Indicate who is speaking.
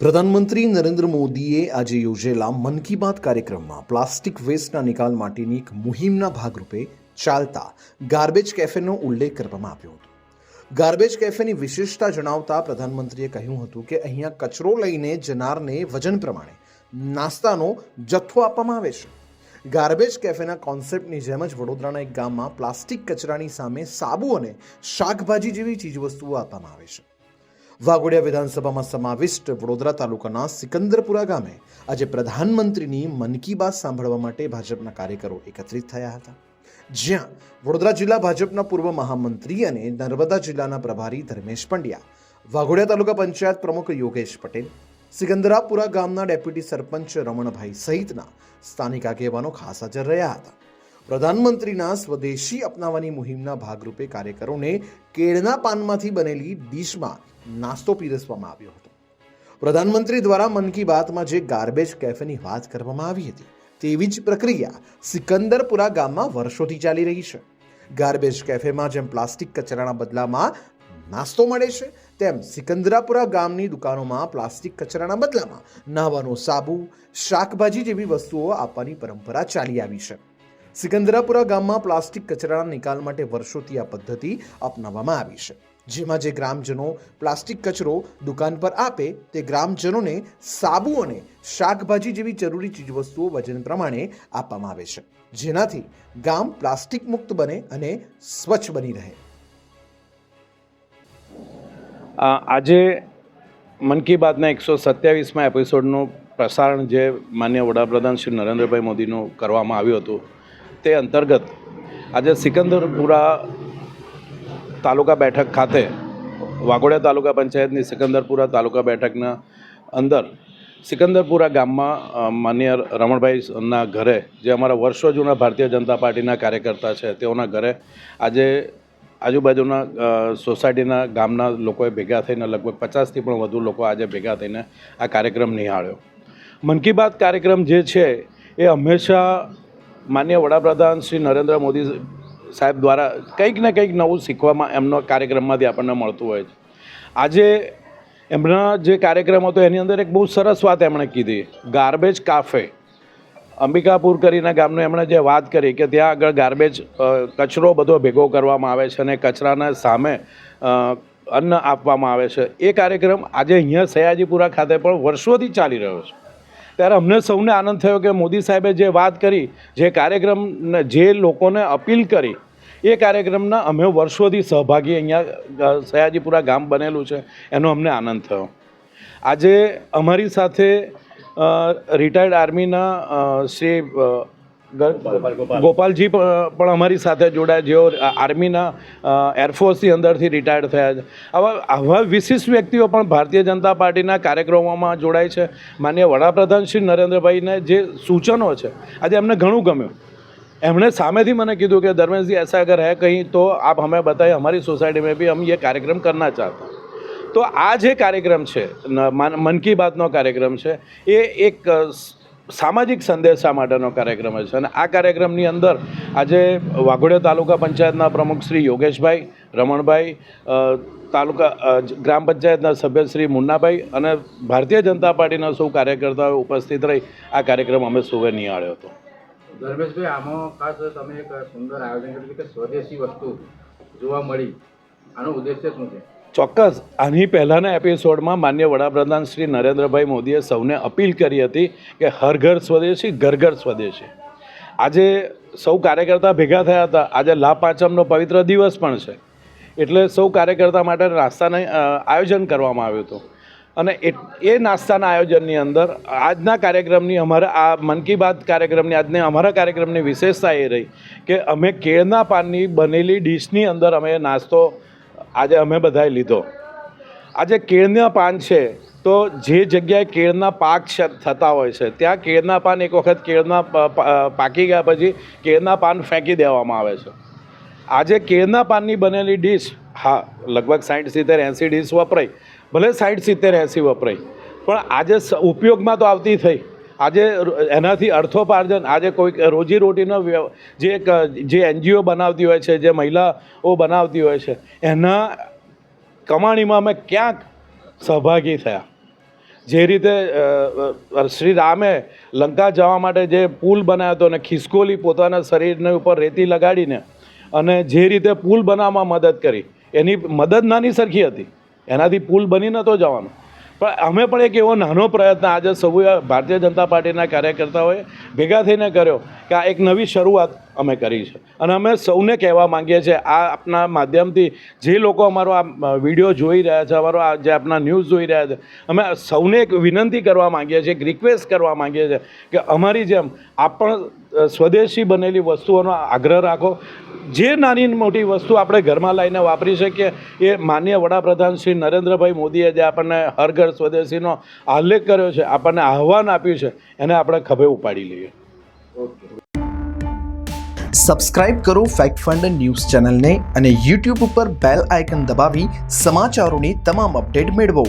Speaker 1: પ્રધાનમંત્રી નરેન્દ્ર મોદીએ આજે યોજેલા મન કી બાત કાર્યક્રમમાં પ્લાસ્ટિક વેસ્ટના નિકાલ માટેની એક મુહિમના ભાગરૂપે ચાલતા ગાર્બેજ કેફેનો ઉલ્લેખ કરવામાં આવ્યો હતો. ગાર્બેજ કેફેની વિશેષતા જણાવતા પ્રધાનમંત્રીએ કહ્યું હતું કે અહીંયા કચરો લઈને જનારને વજન પ્રમાણે નાસ્તાનો જથ્થો આપવામાં આવે છે. ગાર્બેજ કેફેના કોન્સેપ્ટની જેમ જ વડોદરાના એક ગામમાં પ્લાસ્ટિક કચરાની સામે સાબુ અને શાકભાજી જેવી ચીજવસ્તુઓ આપવામાં આવે છે. વાઘોડિયા વિધાનસભામાં સમાવિષ્ટ વડોદરા તાલુકાના સિકંદરપુરા ગામે આજે પ્રધાનમંત્રીની મન કી બાત સાંભળવા માટે ભાજપના કાર્યકરો એકત્રિત થયા હતા. જ્યાં વડોદરા જિલ્લા ભાજપના પૂર્વ મહામંત્રી અને નર્મદા જિલ્લાના પ્રભારી ધર્મેશ પંડ્યા વાઘોડિયા તાલુકા પંચાયત પ્રમુખ યોગેશ પટેલ, સિકંદરાપુરા ગામના ડેપ્યુટી સરપંચ રમણભાઈ સહિતના સ્થાનિક આગેવાનો ખાસ હાજર રહ્યા હતા. પ્રધાનમંત્રીના સ્વદેશી અપનાવવાની મુહિમના ભાગરૂપે કાર્યકરોને કેળના પાનમાંથી બનેલી ડીશમાં નાસ્તો પીરસવામાં આવ્યો હતો. પ્રધાનમંત્રી દ્વારા મન કી બાતમાં જે ગાર્બેજ કેફેની વાત કરવામાં આવી હતી, તેવી જ પ્રક્રિયા સિકંદરપુરા ગામમાં વર્ષોથી ચાલી રહી છે. ગાર્બેજ કેફેમાં જેમ પ્લાસ્ટિક કચરાના બદલામાં નાસ્તો મળે છે, તેમ સિકંદરાપુરા ગામની દુકાનોમાં પ્લાસ્ટિક કચરાના બદલામાં નાવાનો સાબુ, શાકભાજી જેવી વસ્તુઓ આપવાની પરંપરા ચાલી આવી છે. સિકંદરાપુરા ગામમાં પ્લાસ્ટિક કચરાના નિકાલ માટે વર્ષોથી આ પદ્ધતિ અપનાવવામાં આવી છે. જેમાં જે ગ્રામજનો પ્લાસ્ટિક કચરો દુકાન પર આપે તે ગ્રામજનોને સાબુ અને શાકભાજી જેવી જરૂરી ચીજવસ્તુઓ વજન પ્રમાણે આપવામાં આવે છે. જેનાથી ગામ પ્લાસ્ટિક મુક્ત બને અને સ્વચ્છ બની રહે.
Speaker 2: આજે મન કી બાતના એકસો સત્યાવીસમાં એપિસોડનું પ્રસારણ જે માન્ય વડાપ્રધાન શ્રી નરેન્દ્રભાઈ મોદીનું કરવામાં આવ્યું હતું તે અંતર્ગત આજે સિકંદરપુરા તાલુકા બેઠક ખાતે, વાઘોડિયા તાલુકા પંચાયતની સિકંદરપુરા તાલુકા બેઠકના અંદર સિકંદરપુરા ગામમાં માન્ય રમણભાઈના ઘરે, જે અમારા વર્ષો જૂના ભારતીય જનતા પાર્ટીના કાર્યકર્તા છે, તેઓના ઘરે આજે આજુબાજુના સોસાયટીના ગામના લોકોએ ભેગા થઈને લગભગ પચાસથી પણ વધુ લોકો આજે ભેગા થઈને આ કાર્યક્રમ નિહાળ્યો. મન કી બાત કાર્યક્રમ જે છે, એ હંમેશા માન્ય વડાપ્રધાન શ્રી નરેન્દ્ર મોદી સાહેબ દ્વારા કંઈક ને કંઈક નવું શીખવામાં એમનો કાર્યક્રમમાંથી આપણને મળતું હોય છે. આજે એમના જે કાર્યક્રમ હતો, એની અંદર એક બહુ સરસ વાત એમણે કીધી. ગાર્બેજ કાફે અંબિકાપુર કરીને ગામનું એમણે જે વાત કરી કે ત્યાં આગળ ગાર્બેજ કચરો બધો ભેગો કરવામાં આવે છે અને કચરાના સામે અન્ન આપવામાં આવે છે. એ કાર્યક્રમ આજે અહીંયા સયાજીપુરા ખાતે પણ વર્ષોથી ચાલી રહ્યો છે. ત્યારે અમને સૌને આનંદ થયો કે મોદી સાહેબે જે વાત કરી, જે કાર્યક્રમ જે લોકોને અપીલ કરી, એ કાર્યક્રમના અમે વર્ષોથી સહભાગી અહીંયા સયાજીપુરા ગામ બનેલું છે, એનો અમને આનંદ થયો. આજે અમારી સાથે રિટાયર્ડ આર્મીના શ્રી ગોપાલજી પણ અમારી સાથે જોડાયા જેઓ આર્મીના એરફોર્સની અંદરથી રિટાયર્ડ થયા છે. આવા આવા વિશિષ્ટ વ્યક્તિઓ પણ ભારતીય જનતા પાર્ટીના કાર્યક્રમોમાં જોડાય છે. માન્ય વડાપ્રધાન શ્રી નરેન્દ્રભાઈને જે સૂચનો છે આજે એમને ઘણું ગમ્યું. એમણે સામેથી મને કીધું કે ધર્મેશજી એસા અગર હે કંઈ તો આપ અમે બતાવીએ અમારી સોસાયટીમાં બી ભી એ કાર્યક્રમ કરના ચાહતા. તો આ જે કાર્યક્રમ છે મન કી બાતનો કાર્યક્રમ છે એ એક સામાજિક સંદેશા માટેનો કાર્યક્રમ છે? અને આ કાર્યક્રમની અંદર આજે વાઘોડિયા તાલુકા પંચાયતના પ્રમુખ શ્રી યોગેશભાઈ, રમણભાઈ તાલુકા ગ્રામ પંચાયતના સભ્ય શ્રી મુન્નાભાઈ અને ભારતીય જનતા પાર્ટીના સૌ કાર્યકર્તાઓ ઉપસ્થિત રહી આ કાર્યક્રમ અમે સૌએ નિહાળ્યો હતો.
Speaker 3: ધર્મેશભાઈ, આમાં ખાસ તમે એક સુંદર આયોજન કર્યું કે સ્વદેશી વસ્તુ જોવા મળી. આનો ઉદ્દેશ્ય શું છે?
Speaker 2: ચોક્કસ. આની પહેલાંના એપિસોડમાં માન્ય વડાપ્રધાન શ્રી નરેન્દ્રભાઈ મોદીએ સૌને અપીલ કરી હતી કે હર ઘર સ્વદેશી, ઘર ઘર સ્વદેશી. આજે સૌ કાર્યકર્તા ભેગા થયા હતા. આજે લાભ પાંચમનો પવિત્ર દિવસ પણ છે. એટલે સૌ કાર્યકર્તા માટે નાસ્તાને આયોજન કરવામાં આવ્યું હતું. અને એ નાસ્તાના આયોજનની અંદર આજના કાર્યક્રમની અમારા, આ મન કી બાત કાર્યક્રમની, આજની અમારા કાર્યક્રમની વિશેષતા એ રહી કે અમે કેળના પાનની બનેલી ડીશની અંદર અમે નાસ્તો આજે અમે બધાએ લીધો. આજે કેળના પાન છે, તો જે જગ્યાએ કેળના પાક થતા હોય છે, ત્યાં કેળના પાન એક વખત કેળના પાકી ગયા પછી કેળના પાન ફેંકી દેવામાં આવે છે. આજે કેળના પાનની બનેલી ડીશ, હા, લગભગ સાઠ સિત્તેર એંસી ડીશ વપરાય. ભલે સાઠ સિત્તેર એંસી વપરાય, પણ આજે ઉપયોગમાં તો આવતી થઈ. આજે એનાથી અર્થોપાર્જન, આજે કોઈક રોજી રોટીનો વ્ય- જે એક, જે એનજીઓ બનાવતી હોય છે, જે મહિલાઓ બનાવતી હોય છે, એના કમાણીમાં અમે ક્યાંક સહભાગી થયા. જે રીતે શ્રી રામે લંકા જવા માટે જે પુલ બનાવ્યો હતો અને ખિસકોલી પોતાના શરીરને ઉપર રેતી લગાડીને અને જે રીતે પુલ બનાવવામાં મદદ કરી, એની મદદ નાની સરખી હતી. એનાથી પુલ બની નહોતો જવાનો. પણ અમે પણ એક એવો નાનો પ્રયત્ન આજે સૌ ભારતીય જનતા પાર્ટીના કાર્યકર્તાઓએ ભેગા થઈને કર્યો કે આ એક નવી શરૂઆત અમે કરી છે. અને અમે સૌને કહેવા માંગીએ છીએ આ આપના માધ્યમથી જે લોકો અમારો આ વીડિયો જોઈ રહ્યા છે અમારો આ જે આપના ન્યૂઝ જોઈ રહ્યા છે અમે સૌને એક વિનંતી કરવા માંગીએ છીએ એક રિક્વેસ્ટ કરવા માંગીએ છીએ કે અમારી જેમ આપ પણ અ, સ્વદેશી બનેલી વસ્તુઓનો આગ્રહ રાખો. જે નાની મોટી વસ્તુ આપણે ઘરમાં લાવીને વાપરી શકીએ, એ માન્ય વડાપ્રધાન શ્રી નરેન્દ્રભાઈ મોદીએ જે આપણને હર ઘર સ્વદેશીનો આલેખ કર્યો છે, આપણને આહ્વાન આપ્યું છે, એને આપણે ખભે ઉપાડી લઈએ.
Speaker 1: સબસ્ક્રાઇબ કરો ફેક્ટ ફંડ ન્યૂઝ ચેનલને અને યુટ્યુબ ઉપર બેલ આઇકન દબાવી સમાચારોની તમામ અપડેટ મેળવો.